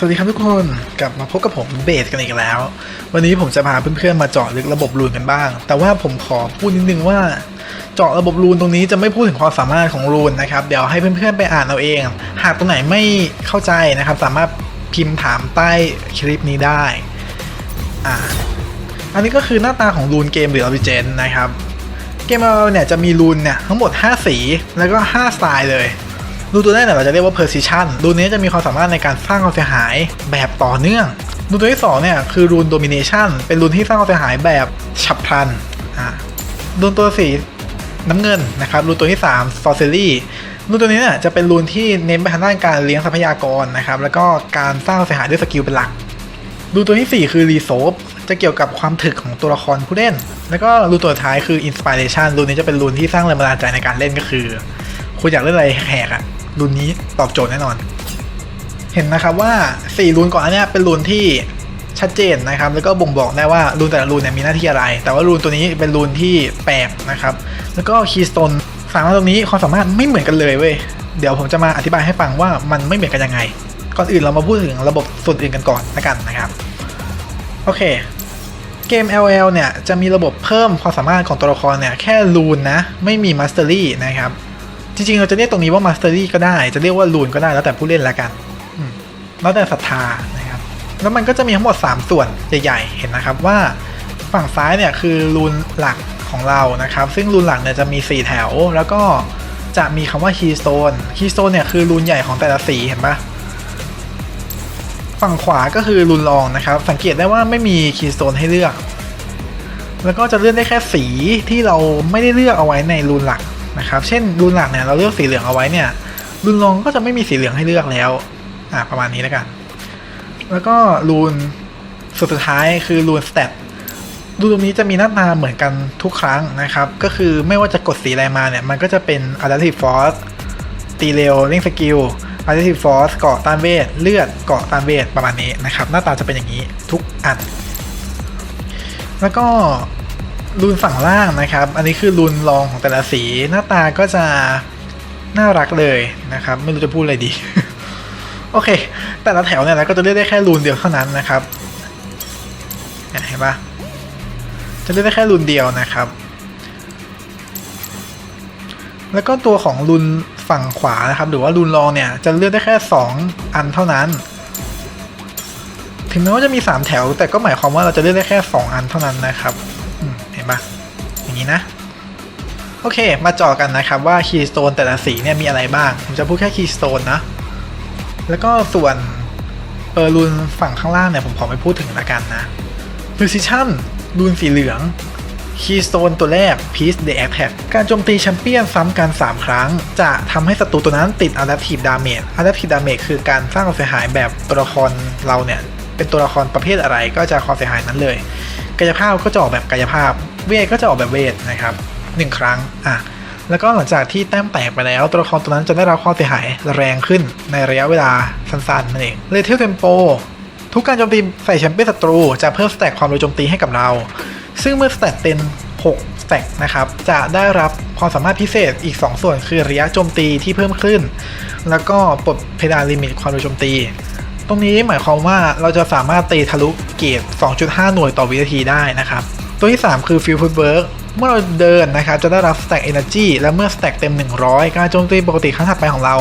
สวัสดีครับทุกคนกลับมาพบกับผมเบสกันอีกแล้ว วันนี้ผมจะพาเพื่อนๆมาเจาะลึกระบบรูนกันบ้าง แต่ว่าผมขอพูดนิดนึงว่า เจาะระบบรูนตรงนี้จะไม่พูดถึงความสามารถของรูนนะครับเดี๋ยวให้เพื่อนๆไปอ่านเอาเอง หากตรงไหนไม่เข้าใจนะครับ สามารถพิมพ์ถามใต้คลิปนี้ได้อ่าอันนี้ก็คือหน้าตาของรูนเกมหรือ Origin นะครับเกมเราเนี่ยจะมีรูนเนี่ยทั้งหมด 5 สีแล้วก็5สไตล์เลย รูนตัวแรกเนี่ยเราจะเรียกว่า precision รูนนี้จะมีความสามารถในการสร้างความเสียหายแบบต่อเนื่อง รูนตัวที่2เนี่ยคือรูน domination เป็นรูนที่สร้างความเสียหายแบบฉับพลันอ่ารูนตัวสีน้ำเงินนะครับ รูนตัวที่3 sorcery รูนตัวนี้เนี่ยจะเป็นรูนที่เน้นไปทางด้านการเลี้ยงทรัพยากรนะครับแล้วก็การสร้างความเสียหายด้วยสกิลเป็นหลักรูนตัวทีสี่ 4 คือ resolve จะเกี่ยวกับความถึกของตัวละครผู้เล่น แล้วก็รูนตัวท้ายคือ inspiration รูนนี้จะเป็นรูนที่สร้างแรงบันดาลใจในการเล่นก็คือ คุณอยากเล่นอะไรแหกอะ รูนนี้ตอบโจทย์แน่นอน เห็นนะครับว่า 4รูนก่อนอันเนี้ยเป็นรูนที่ชัดเจนนะครับแล้วก็บ่งบอกได้ว่ารูนแต่ละรูนเนี่ยมีหน้าที่อะไร แต่ว่ารูนตัวนี้เป็นรูนที่แปลกนะครับ แล้วก็คีย์สโตนสามารถตรงนี้ความสามารถไม่เหมือนกันเลยเว้ยเดี๋ยวผมจะมาอธิบายให้ฟังว่ามันไม่เหมือนกันยังไง ก่อนอื่นเรามาพูดถึงระบบส่วนอื่นกันก่อนละกันนะครับโอเค เกม LL เนี่ยจะมีระบบเพิ่มความสามารถของตัวละครเนี่ยแค่รูนนะไม่มีมาสเตอรี่นะครับ จริงๆ เราจะเรียกตรงนี้ว่ามาสเตอรี่ก็ได้ จะเรียกว่ารูนก็ได้แล้วแต่ผู้เล่นละกันแล้วแต่ศรัทธานะครับแล้วมันก็จะมีทั้งหมด 3 ส่วนใหญ่ๆ เห็นนะครับว่าฝั่งซ้ายเนี่ยคือรูนหลักของเรานะครับ ซึ่งรูนหลักเนี่ยจะมี 4 แถว แล้วก็จะมีคำว่า keystone keystone เนี่ยคือรูนใหญ่ของแต่ละสีเห็นปะฝั่งขวาก็คือรูนรองนะครับ สังเกตได้ว่าไม่มี keystone ให้เลือก แล้วก็จะเลือกได้แค่สีที่เราไม่ได้เลือกเอาไว้ในรูนหลัก นะครับ เช่นรูนหลักเนี่ยเราเลือกสีเหลืองเอาไว้เนี่ยรูนรองก็จะไม่มีสีเหลืองให้เลือกแล้ว อ่าประมาณนี้แล้วกัน แล้วก็รูนสุดท้ายคือรูนสเตตรูนตรงนี้จะมีหน้าตาเหมือนกันทุกครั้งนะครับ ก็คือไม่ว่าจะกดสีอะไรมาเนี่ย มันก็จะเป็น adaptive force ตีเร็วเร่งสกิล adaptive force เกาะต้านเวท เลือดเกาะต้านเวทประมาณนี้นะครับ หน้าตาจะเป็นอย่างนี้ทุกอัน แล้วก็ รูนฝั่งล่างนะครับ อันนี้คือรูนรองของแต่ละสี หน้าตาก็จะน่ารักเลยนะครับ ไม่รู้จะพูดอะไรดี โอเค แต่ละแถวเนี่ยเราก็จะเลือกได้แค่รูนเดียวเท่านั้นนะครับเห็นปะจะเลือกได้แค่รูนเดียวนะครับ แล้วก็ตัวของรูนฝั่งขวานะครับ หรือว่ารูนรองเนี่ยจะเลือกได้แค่ 2 อันเท่านั้น ถึงแม้ว่าจะมี 3 แถว แต่ก็หมายความว่าเราจะเลือกได้แค่ 2 อันเท่านั้นนะครับ ปะอย่างนี้นะ โอเค มาเจาะกันนะครับว่าคีย์สโตนแต่ละสีเนี่ยมีอะไรบ้าง ผมจะพูดแค่คีย์สโตนนะ แล้วก็ส่วนเออรูนฝั่งข้างล่างเนี่ยผมขอไม่พูดถึงละกันนะ Precision รูนสีเหลือง Keystone ตัวแรก Peace the Attack การโจมตีแชมเปี้ยนซ้ำกัน 3 ครั้ง จะทำให้ศัตรูตัวนั้นติด Adaptive Damage Adaptive Damage คือการสร้างความเสียหายแบบตัวละครเราเนี่ย เป็นตัวละครประเภทอะไรก็จะความเสียหายนั้นเลย กายภาพก็จะออกแบบกายภาพ เวทก็จะออกแบบเวทนะครับหนึ่งครั้งอะแล้วก็หลังจากที่แต้มแตกไปแล้ว ตัวละครตัวนั้นจะได้รับความเสียหายแรงขึ้นในระยะเวลาสั้นๆนั่นเองเลเทลเทมโปทุกการโจมตีใส่แชมเปี้ยนศัตรูจะเพิ่มสแต็กความเร็วโจมตีให้กับเรา ซึ่งเมื่อสแต็กเป็น6สแต็กนะครับ จะได้รับความสามารถพิเศษอีก 2 ส่วนคือระยะโจมตีที่เพิ่มขึ้น แล้วก็ปลดเพดานลิมิตความเร็วโจมตี ตรงนี้หมายความว่าเราจะสามารถตีทะลุเกรด2.5 หน่วยต่อวินาทีได้นะครับ ตัวที่ 3 คือ Field Footwork เมื่อเราเดินนะครับจะได้รับ Stack Energy และเมื่อ Stack เต็ม 100 การโจมตีปกติครั้งถัดไปของเรา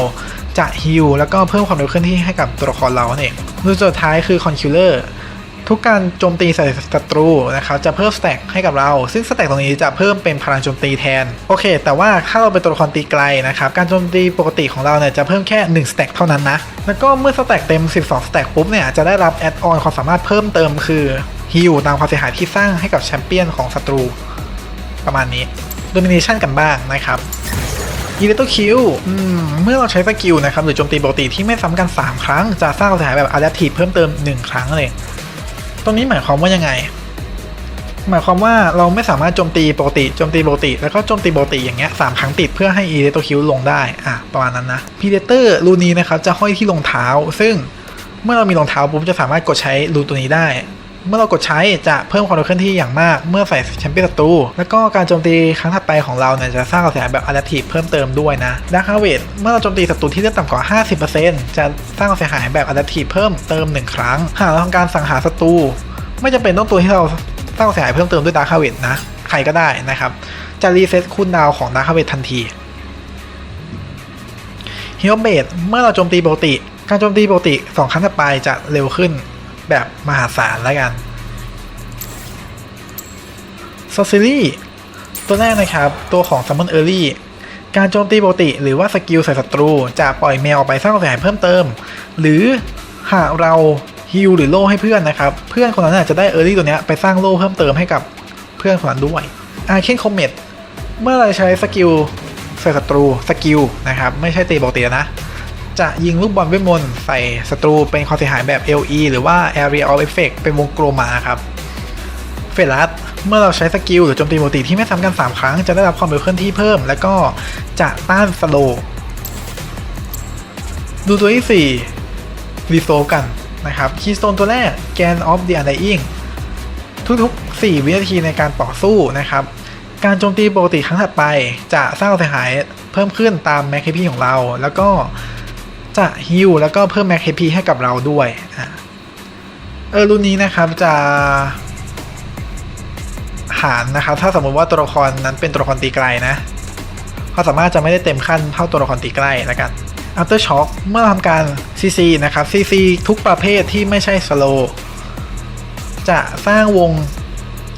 จะฮิลแล้วก็เพิ่มความเร็วเคลื่อนที่ให้กับตัวละครเรานั่นเองรูสุดท้ายคือ Conqueror ทุกการโจมตีใส่ศัตรูนะครับจะเพิ่มสแต็กให้กับเรา ซึ่งสแต็กตรงนี้จะเพิ่มเป็นพลังโจมตีแทน โอเค แต่ว่าถ้าเราเป็นตัวละครตีไกลนะครับการโจมตีปกติของเราเนี่ยจะเพิ่มแค่1สแต็กเท่านั้นนะ แล้วก็เมื่อสแต็กเต็ม 12สแต็กปุ๊บเนี่ยจะได้รับแอดออนความสามารถเพิ่มเติมคือ ฮิลตามความเสียหายที่สร้างให้กับแชมเปี้ยนของศัตรูประมาณนี้ Domination กันบ้างนะครับอีเลโตคิวเมื่อเราใช้สกิลนะครับหรือโจมตีปกติที่ไม่ซ้ำกัน 3 ครั้ง จะสร้างความเสียหายแบบ Adaptive เพิ่มเติม 1 ครั้งเลยตรงนี้หมายความว่ายังไง หมายความว่าเราไม่สามารถโจมตีปกติโจมตีปกติ แล้วก็โจมตีปกติอย่างเงี้ยสามครั้งติดเพื่อให้อีเลโตคิวลงได้อะประมาณนั้นนะพีเดเตอร์รูนี้นะครับจะห้อยที่รองเท้า ซึ่งเมื่อเรามีรองเท้าปุ๊บจะสามารถกดใช้รูตัวนี้ได้ เมื่อเรากดใช้จะเพิ่มความเร็วเคลื่อนที่อย่างมากเมื่อใส่แชมเปี้ยนศัตรูแล้วก็การโจมตีครั้งถัดไปของเราเนี่ยจะสร้างความเสียหายแบบอะดัพทีฟเพิ่มเติมด้วยนะดาร์คฮาเวดเมื่อเราโจมตีศัตรูที่เลือดต่ำกว่า 50%จะสร้างความเสียหายแบบอะดัพทีฟเพิ่มเติม 1 ครั้ง หากเราทำการสังหารศัตรูไม่จำเป็นต้องตัวที่เราสร้างความเสียหายเพิ่มเติมด้วยดาร์คฮาเวดนะใครก็ได้นะครับจะรีเซ็ตคูลดาวของดาร์คฮาเวดทันทีฮิโอเบดเมื่อเราโจมตีปกติ การโจมตีปกติ 2 ครั้งถัดไปจะเร็วขึ้น แบบมหาศาลแล้วกันซอซิลี่ตัวแรกนะครับ ตัวของ Summon Early การโจมตีปกติ หรือว่าสกิลใส่ศัตรู จะปล่อยแมวออกไปสร้างความเสียหายเพิ่มเติม หรือหากเราฮิลหรือโล่ให้เพื่อนนะครับ เพื่อนคนนั้นจะได้ Early ตัวนี้ไปสร้างโล่เพิ่มเติมให้กับเพื่อนคนนั้นด้วยอาเคนคอมเมตเมื่อเราใช้สกิลใส่ศัตรูสกิลนะครับ ไม่ใช่ตีปกตินะ จะยิงลูกบอลเวทมนต์ใส่ศัตรูเป็นความเสียหายแบบ LE หรือว่า Area of Effect เป็นวงกลมมาครับเฟลัสเมื่อเราใช้สกิลหรือโจมตีปกติที่ไม่ซ้ำกัน 3 ครั้ง จะได้รับความเร็วเคลื่อนที่เพิ่ม แล้วก็จะต้านสโลดูตัวที่ 4 รีโซกันนะครับคีสโตนตัวแรก Gan of the Undying ทุกๆ 4 วินาทีในการต่อสู้นะครับ การโจมตีปกติครั้งถัดไป จะสร้างความเสียหายเพิ่มขึ้นตามแม็ก p ของเรา แล้วก็ จะฮิลแล้วก็เพิ่มแม็ก p ให้กับเราด้วยอะเออรุ่นนี้นะครับจะหารนะครับ ถ้าสมมติว่าตัวละครนั้นเป็นตัวละครตีไกลนะควาสามารถจะไม่ได้เต็มขั้นเท่าตัวละครตีใกล้แล้วกัน After Shock เมื่อทำการ CC นะครับ CC ทุกประเภทที่ไม่ใช่ Slow จะสร้างวง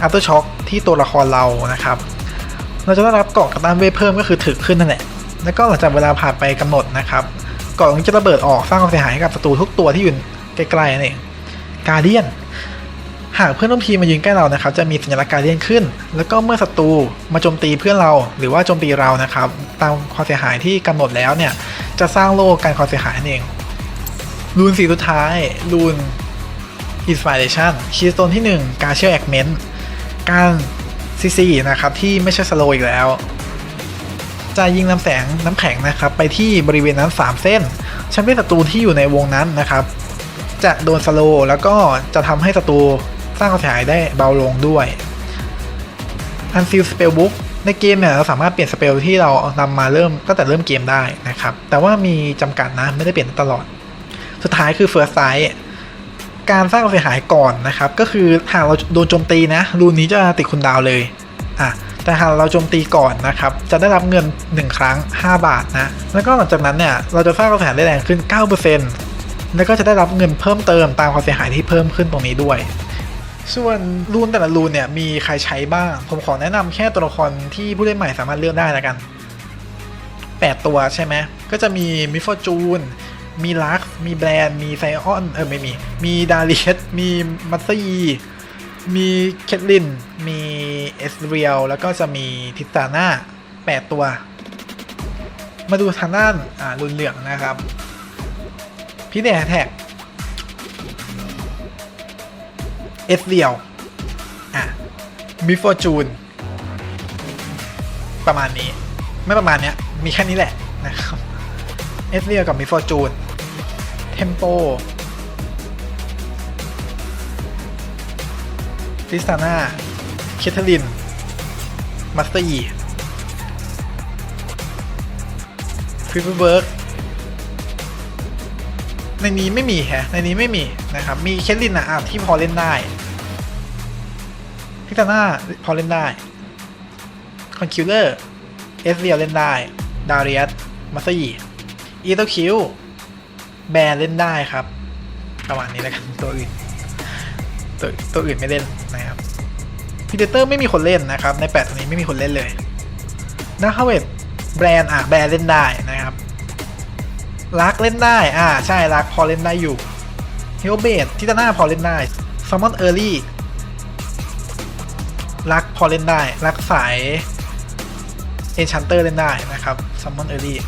After Shock ที่ตัวละครเรานะครับ เราจะได้รับเกาะกับต้านเวทเพิ่มก็คือถึกขึ้นนั่นแหละ แล้วก็หลังจากเวลาผ่านไปกำหนดนะครับ กาะนี้จะระเบิดออกสร้างความเสียหายให้กับศัตรูทุกตัวที่อยู่ใกล้ๆนั่นเองการเดียนหากเพื่อนร่วมทีมมายืนใกล้เรานะครับจะมีสัญลักษณ์การเดียนขึ้น แล้วก็เมื่อศัตรูมาโจมตีเพื่อนเราหรือว่าโจมตีเรานะครับ ตามความเสียหายที่กำหนดแล้วเนี่ยจะสร้างโลกการความเสียหายนั่นเองรูนสีสุดท้ายรูน Inspiration คีย์สโตนที่ 1 การเชื่อแอคเมนต์การซีซีนะครับที่ไม่ใช่สโลอีกแล้ว จะยิงลำแสงน้ำแข็งนะครับไปที่บริเวณนั้น 3 เส้นแชมเปี้ยนศัตรูที่อยู่ในวงนั้นนะครับ จะโดนสโลแล้วก็จะทำให้ศัตรูสร้างความเสียหายได้เบาลงด้วยอันซิลสเปลบุ๊กในเกมเนี่ยเราสามารถเปลี่ยนสเปลที่เรานำมาเริ่มตั้งแต่เริ่มเกมได้นะครับ แต่ว่ามีจำกัดนะไม่ได้เปลี่ยนตลอด สุดท้ายคือ First Sight การสร้างความเสียหายก่อนนะครับ ก็คือหากเราโดนโจมตีนะรูนนี้จะติดคุณดาวเลยอะ แต่หากเราโจมตีก่อนนะครับ จะได้รับเงิน 1 ครั้ง 5 บาทนะ แล้วก็หลังจากนั้นเนี่ย เราจะสร้างความเสียหายได้แรงขึ้น 9%แล้วก็จะได้รับเงินเพิ่มเติมตามความเสียหายที่เพิ่มขึ้นตรงนี้ด้วย ส่วนรูนแต่ละรูนเนี่ยมีใครใช้บ้าง ผมขอแนะนำแค่ตัวละครที่ผู้เล่นใหม่สามารถเลือกได้แล้วกัน 8 ตัวใช่ไหม ก็จะมีมิฟอร์จูน มีลักมีแบรนด์ มีไซออน เออไม่มี มีดาเลียสมีมัตซี มีเคทลิน มีเอสเรียลแล้วก็จะมีทิตาน่า8 ตัว มาดูทางด้านอ่ารุนเหลืองนะครับ พี่เดชแท็กเอสเรียลอะมิฟอร์จูนประมาณนี้ ไม่ประมาณเนี้ย มีแค่นี้แหละนะครับเอสเรียลกับมิฟอร์จูนเทมโป คริสตาน่าเคทเธอริน มัสเตอร์ยีฟิฟเบิร์กในนี้ไม่มีแฮะ ในนี้ไม่มีนะครับ มีเคทลินอะอะที่พอเล่นได้คริสตาน่าพอเล่นได้ คอนคิวเลอร์ เอสเรียลเล่นได้ ดาเรียสมัสเตอีอีโตคิว แบร์เล่นได้ครับ ประมาณนี้แล้วกันตัวอื่น ตัวตัวอื่นไม่เล่นนะครับพีเดเตอร์ไม่มีคนเล่นนะครับ ในแปดตัวนี้ไม่มีคนเล่นเลยนะคาเวทแบรนด์อะแบรนด์เล่นได้นะครับลักเล่นได้ อ่า ใช่ลักพอเล่นได้อยู่เฮลเบดทิตาน่าพอเล่นได้ซัมมอนเออร์ลี่ลักพอเล่นได้ลักสายเอนชันเตอร์เล่นได้นะครับซัมมอนเออร์ลี่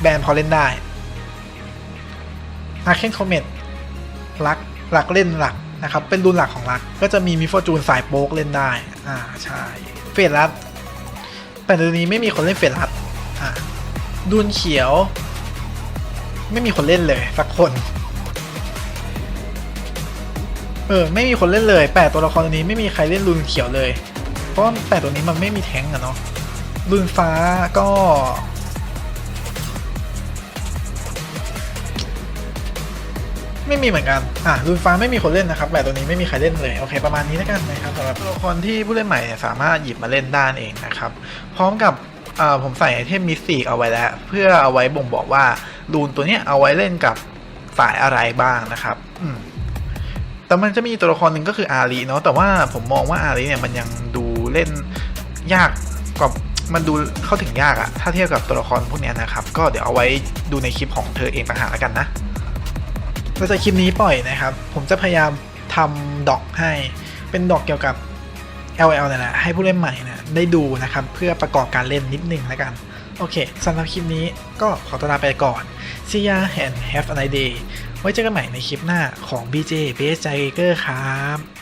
แบรนด์พอเล่นได้อาร์เคนคอมเมตลักหลักเล่นหลัก นะครับ เป็นรุ่นหลักของหลักก็จะมีมิฟอร์จูนสายโป๊กเล่นได้ อ่าใช่เฟรรัสแต่เดี๋ยวนี้ไม่มีคนเล่นเฟรรัสอ่าดุนเขียว ไม่มีคนเล่นเลยสักคนเออไม่มีคนเล่นเลยแปดตัวละครตัวนี้ไม่มีใครเล่นรุนเขียวเลย เพราะแปดตัวนี้มันไม่มีแท้งอะเนาะรุนฟ้าก็ ไม่มีเหมือนกัน อะรุนฟ้าไม่มีคนเล่นนะครับแต่ตัวนี้ไม่มีใครเล่นเลย โอเค ประมาณนี้แล้วกันนะครับสำหรับตัวละครที่ผู้เล่นใหม่สามารถหยิบมาเล่นได้เองนะครับ พร้อมกับอ่าผมใส่ไอเทมมิสติกเอาไว้แล้ว เพื่อเอาไว้บ่งบอกว่ารูนตัวนี้เอาไว้เล่นกับสายอะไรบ้างนะครับอืมแต่มันจะมีตัวละครหนึ่งก็คืออารีเนาะแต่ว่าผมมองว่าอารีเนี่ยมันยังดูเล่นยากกว่ามันดูเข้าถึงยากอะถ้าเทียบกับตัวละครพวกนี้นะครับ ก็เดี๋ยวเอาไว้ดูในคลิปของเธอเองต่างหากแล้วกันนะ หลังจากคลิปนี้ปล่อยนะครับ ผมจะพยายามทำดอกให้ เป็นดอกเกี่ยวกับ LL เนี่ยนะให้ผู้เล่นใหม่นะได้ดูนะครับ เพื่อประกอบการเล่นนิดนึงแล้วกัน โอเคสำหรับคลิปนี้ก็ขอตัวลาไปก่อน See ya and have a nice day ไว้เจอกันใหม่ในคลิปหน้าของ BJ b s Tiger ครับ